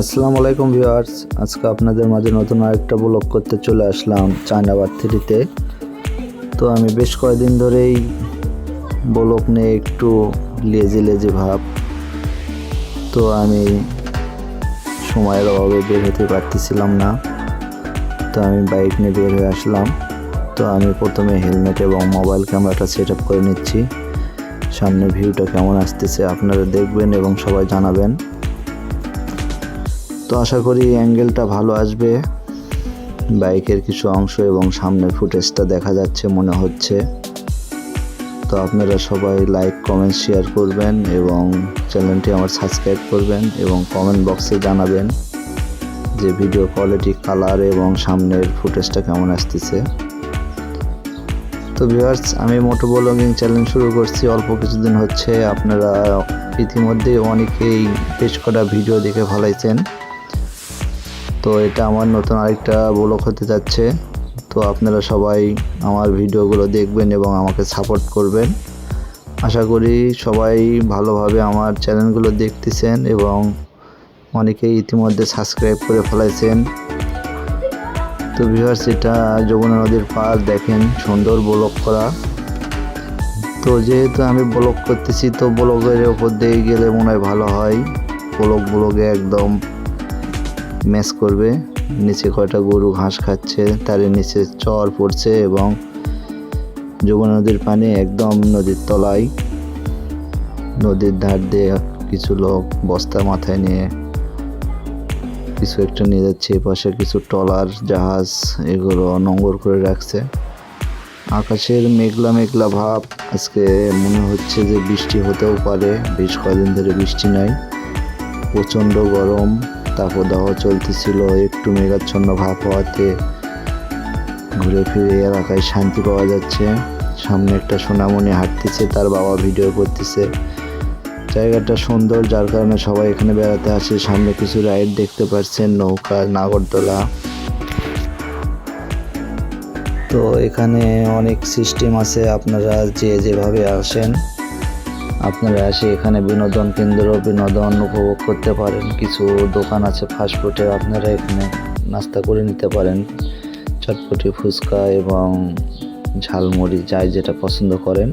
আসসালামু আলাইকুম ভিউয়ার্স, আজকে আপনাদের মাঝে নতুন আরেকটা ব্লগ করতে চলে আসলাম চায়নাবাদ থ্রিতে তো আমি বেশ কয়েকদিন ধরেই ব্লগ নিয়ে একটু লেজি লেজি ভাব। তো আমি সময়ের অভাবে বের হতে পারতেছিলাম না। তো আমি বাইক নিয়ে বের হয়ে আসলাম। তো আমি প্রথমে হেলমেট এবং মোবাইল ক্যামেরাটা সেট আপ করে নিচ্ছি। সামনে ভিউটা কেমন আসতেছে আপনারা দেখবেন এবং সবাই জানাবেন। তো আশা করি অ্যাঙ্গেলটা ভালো আসবে। বাইকের কিছু অংশ এবং সামনের ফুটেজটা দেখা যাচ্ছে, মনে হচ্ছে। তো আপনারা সবাই লাইক কমেন্ট শেয়ার করবেন এবং চ্যানেলটি আমার সাবস্ক্রাইব করবেন এবং কমেন্ট বক্সে জানাবেন যে ভিডিও কোয়ালিটি কালার এবং সামনের ফুটেজটা কেমন আসতেছে। তো ভিউয়ার্স আমি মোটো ব্লগিং চ্যানেল শুরু করছি। অল্প কিছুদিন হচ্ছে আপনারা ইতিমধ্যে অনেকেই বেশ কটা ভিডিও দেখে ভালাইছেন তো এটা আমার নতুন আরেকটা ব্লগ হতে যাচ্ছে। তো আপনারা সবাই আমার ভিডিওগুলো দেখবেন এবং আমাকে সাপোর্ট করবেন। আশা করি সবাই ভালোভাবে আমার চ্যানেলগুলো দেখতেছেন এবং অনেকেই ইতিমধ্যে সাবস্ক্রাইব করে ফেলাইছেন। তো ভিউয়ার্স এটা যমুনা নদীর পার দেখেন সুন্দর ব্লগ করা। তো যেহেতু আমি ব্লগ করতেছি, তো ব্লগের ওপর দিয়ে গেলে মনে হয় ভালো হয়। ব্লগ ব্লগে একদম ম্যাচ করবে। নিচে কয়টা গরু ঘাস খাচ্ছে, তার নিচে চর পড়ছে এবং যমুনা নদীর পানি একদম নদীর তলায়। নদীর ধার দিয়ে কিছু লোক বস্তা মাথায় নিয়ে কিছু একটা নিয়ে যাচ্ছে পাশে কিছু ট্রলার, জাহাজ, এগুলো নোংর করে রাখছে। আকাশের মেঘলা মেঘলা ভাব, আজকে মনে হচ্ছে যে বৃষ্টি হতেও পারে, বেশ কয়েকদিন ধরে বৃষ্টি নাই। প্রচণ্ড গরম। তাপদাহ চলতেছিল, একটু মেঘাচ্ছন্ন ভাব হওয়াতে ঘুরে ফিরে এলাকায় শান্তি পাওয়া যাচ্ছে। সামনে একটা সোনামণি হাঁটতেছে, তার বাবা ভিডিও করতেছে। জায়গাটা সুন্দর, যার কারণে সবাই এখানে বেড়াতে আসে। সামনে কিছু রাইড দেখতে পাচ্ছেন নৌকা, নাগরদোলা। তো এখানে অনেক সিস্টেম আছে, আপনারা যে যেভাবে আসেন। আপনারা এসে এখানে বিনোদন কেন্দ্র বিনোদন উপভোগ করতে পারেন। কিছু দোকান আছে ফাস্টফুডের আপনারা এখানে নাস্তা করে নিতে পারেন। চটপটি, ফুচকা এবং ঝালমুড়ি, যাই যেটা পছন্দ করেন।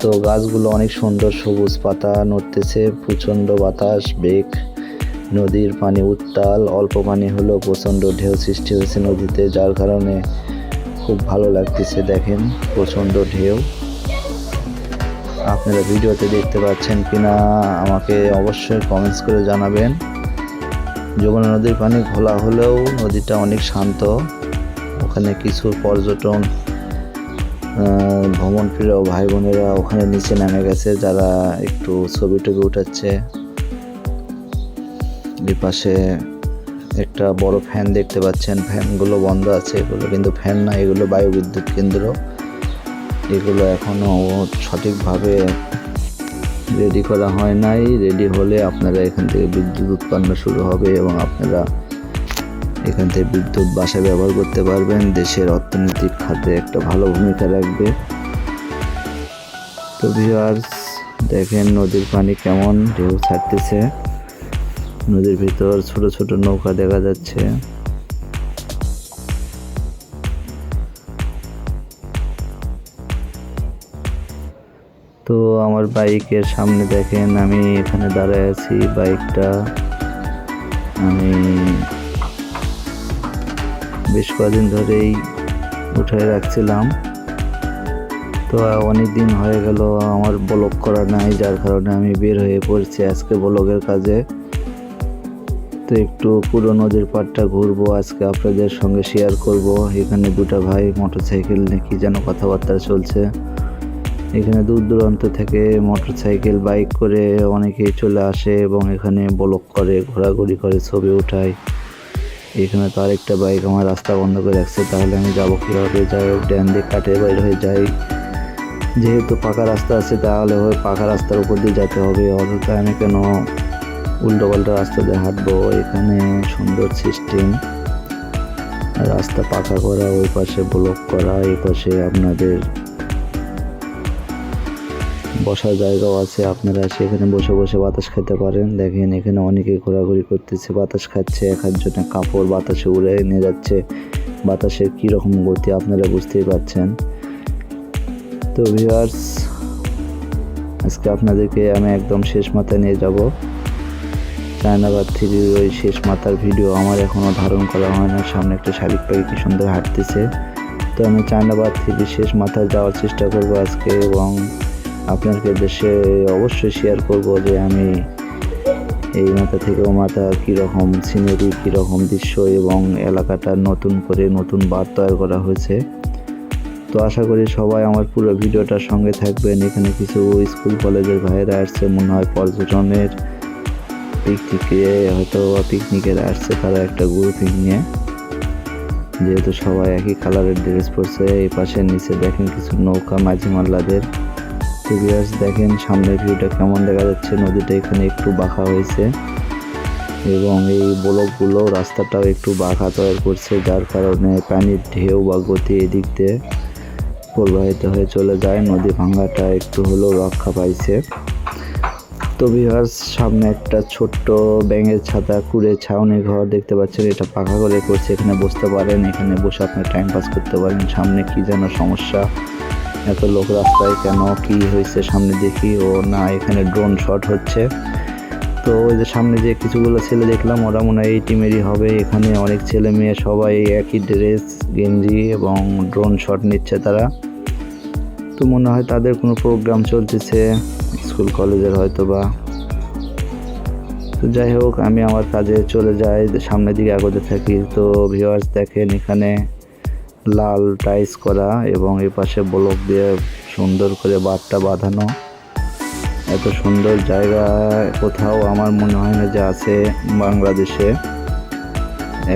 তো গাছগুলো অনেক সুন্দর সবুজ পাতা নড়তেছে, প্রচণ্ড বাতাস, বেগ, নদীর পানি উত্তাল, অল্প পানি হলেও প্রচণ্ড ঢেউ সৃষ্টি হয়েছে নদীতে, যার কারণে খুব ভালো লাগতেছে দেখেন, প্রচণ্ড ঢেউ। আপনারা ভিডিওতে দেখতে পাচ্ছেন কিনা, আমাকে অবশ্যই কমেন্টস করে জানাবেন। যমুনা নদীর পানি ঘোলা হলেও নদীটা অনেক শান্ত। ওখানে কিছু পর্যটন ভ্রমণ প্রিয় ভাই বোনেরা ওখানে নিচে নেমে গেছে, যারা একটু ছবি টবি উঠাচ্ছে। পাশে একটা বড় ফ্যান দেখতে পাচ্ছেন ফ্যানগুলো বন্ধ আছে, এগুলো কিন্তু ফ্যান না, এগুলো বায়ু বিদ্যুৎ কেন্দ্র। এগুলো এখনও সঠিকভাবে রেডি করা হয় নাই। রেডি হলে আপনারা এখান থেকে বিদ্যুৎ উৎপন্ন শুরু হবে এবং আপনারা এখান থেকে বিদ্যুৎ বাসায় ব্যবহার করতে পারবেন। দেশের অর্থনৈতিক খাতে একটা ভালো ভূমিকা রাখবে। তো ভিউয়ার্স দেখেন নদীর পানি কেমন? ঢেউ ছাড়তেছে। নদীর ভিতর ছোট ছোট নৌকা দেখা যাচ্ছে। তো আমার বাইকের সামনে দেখেন, আমি এখানে দাঁড়ায় আছি বাইকটা। আমি বেশ কদিন ধরেই উঠে রাখছিলাম। তো অনেক দিন হয়ে গেল, আমার ব্লগ করা নাই, যার কারণে আমি বের হয়ে পড়ছি আজকে ব্লগের কাজে। তো একটু পুরো নদীর পাড়টা ঘুরবো, আজকে আপনাদের সঙ্গে শেয়ার করব। এখানে দুটো ভাই মোটরসাইকেল নিয়ে কি যেন কথাবার্তা চলছে। এখানে দূর দূরান্ত থেকে মোটরসাইকেল, বাইক করে অনেকেই চলে আসে এবং এখানে ব্লক করে, ঘোরাঘুরি করে, ছবি উঠায়। এখানে তো আরেকটা বাইক আমার রাস্তা বন্ধ করে রাখছে, তাহলে আমি যাব কীভাবে? যাই হোক, ড্যাম দিয়ে কাটে বাইর হয়ে যাই। যেহেতু পাকা রাস্তা আছে, তাহলে ওই পাকা রাস্তার উপর দিয়ে যেতে হবে। অযথা আমি কেন উল্টো পাল্টা রাস্তা দিয়ে হাঁটবো? এখানে সুন্দর সিস্টেম। রাস্তা পাকা করা, ওই পাশে ব্লক করা, এই পাশে আপনাদের বসার জায়গাও আছে, আপনারা সেখানে বসে বসে বাতাস খেতে পারেন। দেখেন, এখানে অনেকে ঘোরাঘুরি করতেছে, বাতাস খাচ্ছে এক একজনে কাপড় বাতাসে উড়ে নিয়ে যাচ্ছে। বাতাসের কীরকম গতি আপনারা বুঝতেই পারছেন। তো ভিউয়ার্স আজকে আপনাদেরকে আমি একদম শেষ মাথায় নিয়ে যাব। চায়নাবাদ থ্রির ওই শেষ মাথার ভিডিও আমার এখনও ধারণ করা হয় না। সামনে একটা শালিক পাখি কি সুন্দর হাঁটতেছে। তো আমি চায়নাবাদ থ্রির শেষ মাথায় যাওয়ার চেষ্টা করব আজকে এবং আপনাদের দেশে অবশ্যই শেয়ার করব যে আমি এই মাথা থেকে ও মাথা কীরকম সিনারি কীরকম দৃশ্য এবং এলাকাটা নতুন করে নতুন বার তৈরি করা হয়েছে। তো আশা করি সবাই আমার পুরো ভিডিওটার সঙ্গে থাকবেন। এখানে কিছু স্কুল কলেজের ভাইয়েরা আসছে, মনে হয় পর্যটনের দিক থেকে হয়তো পিকনিকের আসছে তারা একটা গ্রুপিং নিয়ে। যেহেতু সবাই একই কালারের ড্রেস পরছে, এই পাশে নিচে দেখেন কিছু নৌকা মাঝি মাল্লাদের তো ভিউয়ার্স দেখেন সামনের ভিউটা কেমন দেখা যাচ্ছে? নদীটা এখানে একটু বাঁকা হয়েছে এবং এই ব্লকগুলো রাস্তাটাও একটু বাঁকা তৈরি করছে, যার কারণে পানির ঢেউ বা গতি এদিক দিয়ে প্রবাহিত হয়ে চলে যায়। নদী ভাঙ্গাটা একটু হলেও রক্ষা পাইছে। তো ভিউয়ার্স সামনে একটা ছোট্ট ব্যাঙের ছাতা, কুড়ে, ছাউনি ঘর দেখতে পাচ্ছেন। এটা পাখা করে করছে, এখানে বসতে পারেন, এখানে বসে আপনার টাইম পাস করতে পারেন। সামনে কি যেন সমস্যা। এত লোক রাস্তায় কেন? কি হয়েছে সামনে দেখি? ও না, এখানে ড্রোন শট হচ্ছে। তো ওই যে সামনে যে কিছুগুলো ছেলে দেখলাম, ওরা মনে হয় এই টিমেরই হবে। এখানে অনেক ছেলে মেয়ে, সবাই একই ড্রেস গেঞ্জি এবং ড্রোন শট নিচ্ছে তারা। তো মনে হয় তাদের কোনো প্রোগ্রাম চলতেছে স্কুল কলেজের হয়তো বা তো যাই হোক, আমি আমার কাজে চলে যাই, সামনের দিকে এগোতে থাকি। তো ভিউয়ার্স দেখেন এখানে। লাল টাইস করা এবং এই পাশে ব্লক দিয়ে সুন্দর করে বারটা বাঁধানো। এত সুন্দর জায়গা, কোথাও আমার মনে হয় না যে আছে বাংলাদেশে।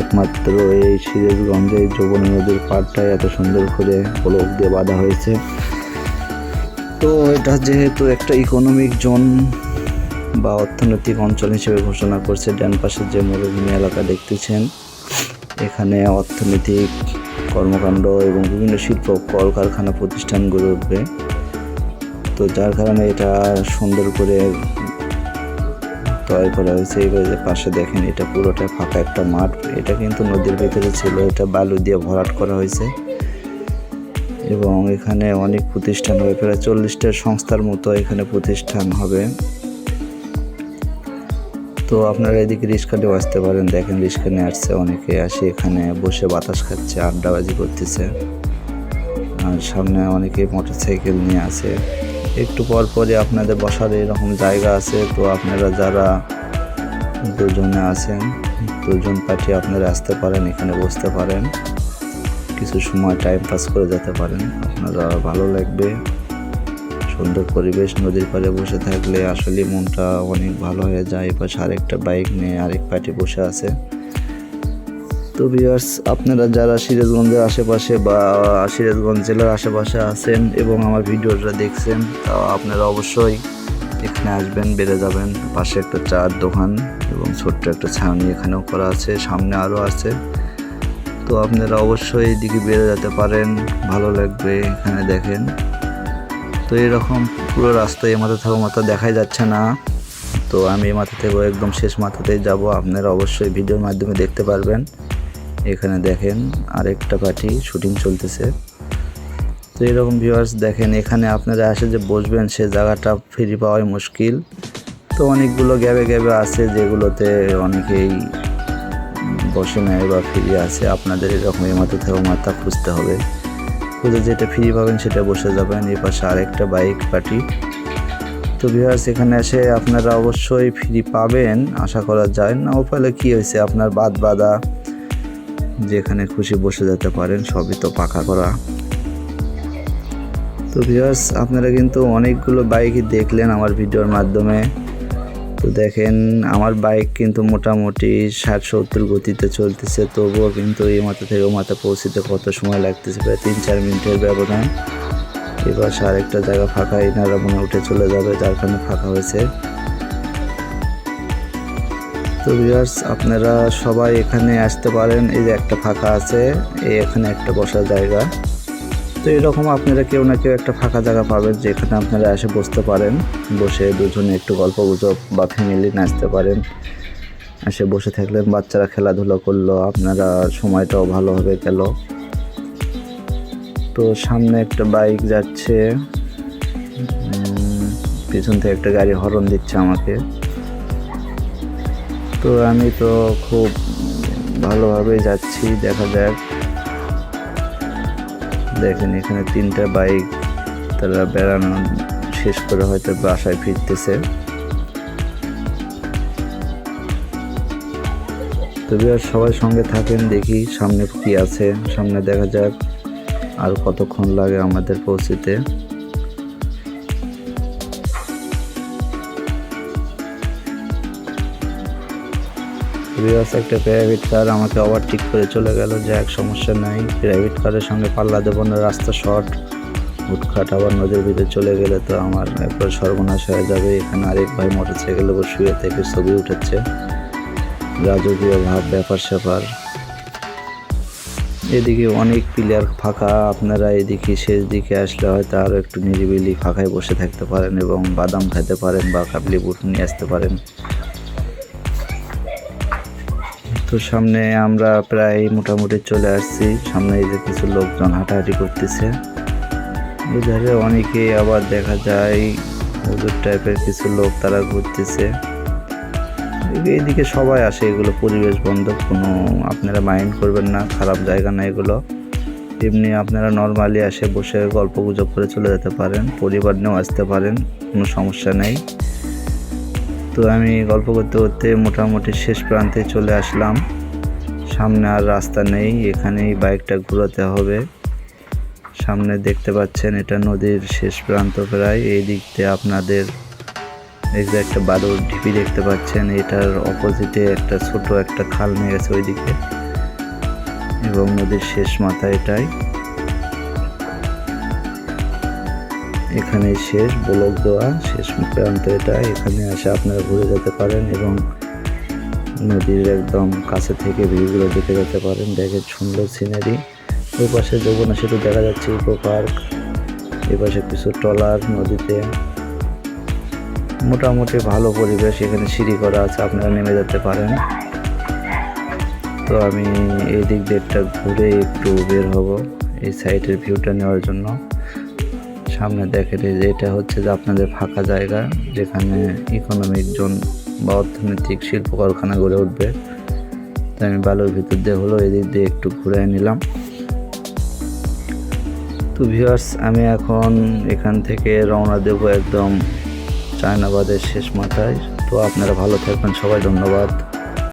একমাত্র এই সিরাজগঞ্জে যমুনা নদীর পাড়টায় এত সুন্দর করে ব্লক দিয়ে বাঁধা হয়েছে। তো এটা যেহেতু একটা ইকোনমিক জোন বা অর্থনৈতিক অঞ্চল হিসেবে ঘোষণা করছে, ডান পাশের যে মরুভূমি এলাকা দেখতেছেন, এখানে অর্থনৈতিক কর্মকাণ্ড এবং বিভিন্ন শিল্প, কলকারখানা প্রতিষ্ঠান গড়ে উঠবে তো যার কারণে এটা সুন্দর করে তৈরি করা হয়েছে। এবার যে পাশে দেখেন, এটা পুরোটা ফাঁকা একটা মাঠ। এটা কিন্তু নদীর ভেতরে ছিল, এটা বালু দিয়ে ভরাট করা হয়েছে। এবং এখানে অনেক প্রতিষ্ঠান হবে প্রায় চল্লিশটা সংস্থার মতো এখানে প্রতিষ্ঠান হবে। তো আপনারা এদিকে রিক্সা আসতে পারেন। দেখেন রিক্সা নিয়ে আসছে অনেকে। আসে এখানে বসে বাতাস খাচ্ছে, আড্ডাবাজি করতেছে। আর সামনে অনেকে মোটর সাইকেল নিয়ে আছে। একটু পর পরই আপনাদের বসার এরকম জায়গা আছে। তো আপনারা যারা দুজনে আছেন, দুজন পার্টি আপনারা আসতে পারেন, এখানে বসতে পারেন। কিছু সময় টাইম পাস করে যেতে পারেন। আপনারা ভালো লাগবে। সুন্দর পরিবেশ, নদীর পাড়ে বসে থাকলে আসলে মনটা অনেক ভালো হয়ে যায়। এপাশে আরেকটা বাইক নিয়ে আরেক পার্টি বসে আছে। তো ভিউয়ার্স আপনারা যারা সিরাজগঞ্জের আশেপাশে বা সিরাজগঞ্জ জেলার আশেপাশে আছেন এবং আমার ভিডিওটা দেখছেন তা আপনারা অবশ্যই এখানে আসবেন, বেড়ে যাবেন। পাশে একটা চার দোকান এবং ছোট্ট একটা ছাউনি এখানেও করা আছে, সামনে আরও আছে। তো আপনারা অবশ্যই এদিকে বেড়ে যেতে পারেন, ভালো লাগবে এখানে দেখেন। এরকম পুরো রাস্তায় এ মাথা থাকা মাথা দেখাই যাচ্ছে না। তো আমি এই মাথা থেকে একদম শেষ মাথাতেই যাব। আপনারা অবশ্যই ভিডিওর মাধ্যমে দেখতে পারবেন। এখানে দেখেন আরেকটা পার্টি শুটিং চলতেছে। তো এরকম ভিউয়ার্স দেখেন, এখানে আপনারা আসে যে বসবেন, সে জায়গাটা ফ্রি পাওয়াই মুশকিল। তো অনেকগুলো গ্যাবে গ্যাবে আছে যেগুলোতে অনেকেই বসে নেয় বা ফ্রি আছে আপনাদের এরকম এই মাথা থেকে মাথা খুঁজতে হবে। খুঁজে যেটা ফ্রি পাবেন সেটা বসে যাবেন। এই পাশে আরেকটা বাইক পার্টি তো ভিউয়ার্স এখানে এসে আপনারা অবশ্যই ফ্রি পাবেন, আশা করা যায়। না ও ফলে কী হয়েছে? আপনার বাদ বাদা যেখানে খুশি বসে যেতে পারেন, সবই তো পাকা করা। তো ভিউয়ার্স আপনারা কিন্তু অনেকগুলো বাইকই দেখলেন আমার ভিডিওর মাধ্যমে। তো দেখেন, আমার বাইক কিন্তু মোটামুটি ষাট সত্তর গতিতে চলতেছে, তবুও কিন্তু এই মাথা থেকে ও মাথা পৌঁছতে কত সময় লাগতেছে? প্রায় তিন চার মিনিটের ব্যবধান। এবার আরেকটা জায়গা ফাঁকা এনারা মনে উঠে চলে যাবে, যার কারণে ফাঁকা হয়েছে। তো ভিউয়ার্স আপনারা সবাই এখানে আসতে পারেন। এই যে একটা ফাঁকা আছে এখানে একটা বসার জায়গা। তো এরকম আপনারা কেউ না কেউ একটা ফাঁকা জায়গা পাবেন যেখানে আপনারা এসে বসতে পারেন, বসে দুজনে একটু গল্প গুজব বা ফ্যামিলি নাচতে পারেন। এসে বসে থাকলেন, বাচ্চারা খেলাধুলা করল, আপনারা সময়টাও ভালোভাবে গেল তো সামনে একটা বাইক যাচ্ছে পিছন থেকে একটা গাড়ি হর্ন দিচ্ছে আমাকে। তো আমি তো খুব ভালোভাবে যাচ্ছি, দেখা যাক। দেখেন, এখানে তিনটা বাইক তারা বেড়ানো শেষ করে হয়তো বাসায় ফিরতেছে। তবে আর সবাই সঙ্গে থাকেন, দেখি সামনে কি আছে। সামনে দেখা যাক আর কতক্ষণ লাগে আমাদের পৌঁছিতে। রিয়াস একটা প্রাইভেট কার আমাকে ওভারটেক করে চলে গেল, যা এক সমস্যা নাই। প্রাইভেট কারের সঙ্গে পাল্লা দেবো না, রাস্তা শর্ট হুটখাট আবার নদীর ভিতরে চলে গেলে তো আমার একবার সর্বনাশ হয়ে যাবে। এখানে আরেক ভাই মোটর সাইকেলের উপর শুয়ে থেকে ছবি উঠেছে। রাজকীয় ভাব, ব্যাপার স্যাপার। এদিকে অনেক প্লেয়ার ফাঁকা, আপনারা এদিকে শেষ দিকে আসলে হয়তো আরও একটু নিরিবিলি ফাঁকায় বসে থাকতে পারেন এবং বাদাম খেতে পারেন বা কাবলি বুট নিয়ে আসতে পারেন। তো সামনে আমরা প্রায় মোটামুটি চলে আসছি। সামনে এই যে কিছু লোকজন হাঁটাহাঁটি করতেছে। এধারে অনেকে আবার দেখা যায়, হুজুর টাইপের কিছু লোক তারা ঘুরতেছে। এইদিকে সবাই আসে, এগুলো পরিবেশ বন্ধ কোনো আপনারা মাইন্ড করবেন না, খারাপ জায়গা না এগুলো। এমনি আপনারা নর্মালি আসে বসে গল্প গুজব করে চলে যেতে পারেন, পরিবার নিয়েও আসতে পারেন, কোনো সমস্যা নেই। তো আমি গল্প করতে করতে মোটামুটি শেষ প্রান্তে চলে আসলাম। সামনে আর রাস্তা নেই, এখানেই বাইকটা ঘোরাতে হবে। সামনে দেখতে পাচ্ছেন, এটা নদীর শেষ প্রান্ত প্রায়। এই দিক দিয়ে আপনাদের এই একটা বালুর ঢিপি দেখতে পাচ্ছেন, এটার অপোজিটে একটা ছোট একটা খাল নিয়ে গেছে ওইদিকে। এবং নদীর শেষ মাথা এটাই। এখানে শেষ ব্লক দেওয়া, শেষ প্রান্ত এটা। এখানে এসে আপনারা ঘুরে যেতে পারেন এবং নদীর একদম কাছে থেকে ভিউগুলো দেখে যেতে পারেন। দেখে সুন্দর সিনারি ওই পাশে যমুনা সেতু দেখা যাচ্ছে, ইকো পার্ক। এ পাশে কিছু ট্রলার নদীতে। মোটামুটি ভালো পরিবেশ এখানে সিঁড়ি করা আছে, আপনারা নেমে যেতে পারেন। তো আমি এই দিক দিকটা ঘুরে একটু বের হব, এই সাইডের ভিউটা নেওয়ার জন্য। সামনে দেখেন যে এটা হচ্ছে যে আপনাদের ফাঁকা জায়গা, যেখানে ইকোনমিক জোন বা অর্থনৈতিক শিল্প কারখানা গড়ে উঠবে। তাই আমি বালুর ভিতর দিয়ে হলো এদিক দিয়ে একটু ঘুরে নিলাম। তো ভিউয়ার্স আমি এখন এখান থেকে রওনা দেব একদম চায়নাবাদের শেষ মাথায়। তো আপনারা ভালো থাকবেন, সবাই ধন্যবাদ।